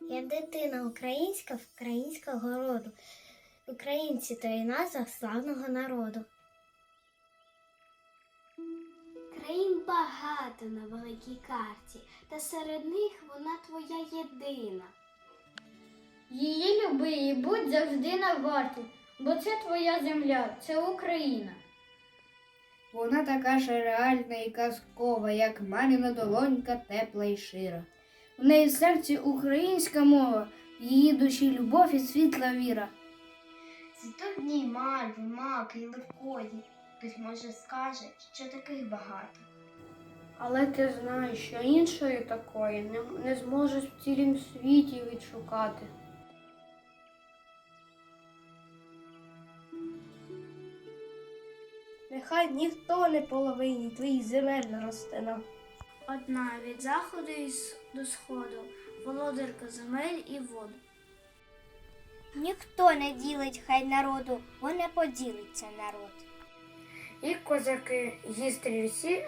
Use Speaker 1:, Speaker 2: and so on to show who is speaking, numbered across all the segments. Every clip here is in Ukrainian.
Speaker 1: Я дитина українська українського роду. Українці то і назва славного народу.
Speaker 2: Країн багато на великій карті, та серед них вона твоя єдина.
Speaker 3: Її люби і будь завжди на варті, бо це твоя земля, це Україна.
Speaker 4: Вона така ж реальна і казкова, як маміна долонька тепла і шира. В неї в серці українська мова, в її душі любов і світла віра.
Speaker 2: Цвітуть дні мальви, маки і левкої. Хтось може скаже, що таких багато.
Speaker 3: Але ти знаєш, що іншої такої не, не зможеш в цілім світі відшукати.
Speaker 4: Нехай ніхто не половині твоїх земель не розтина.
Speaker 2: Одна від заходу і до сходу, володарка земель і воду.
Speaker 1: Ніхто не ділить хай народу, бо не поділиться народ.
Speaker 3: І козаки, і стрільці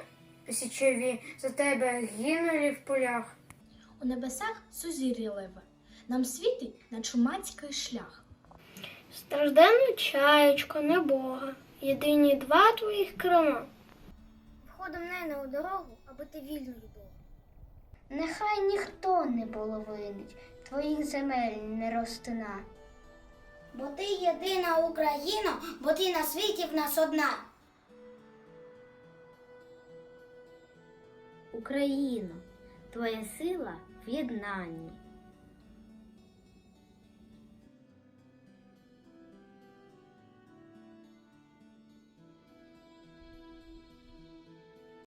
Speaker 3: січові за тебе гинули в полях.
Speaker 5: У небесах сузір'я леве, нам світить на чумацький шлях.
Speaker 1: Стражденна чаєчко, не Бога, єдині два твоїх крила. Входом не у дорогу, аби ти вільною був.
Speaker 2: Нехай ніхто не половинить, твоїх земель не розтина.
Speaker 1: Бо ти єдина Україна, бо ти на світі в нас одна.
Speaker 2: Україно, твоя сила в єднанні.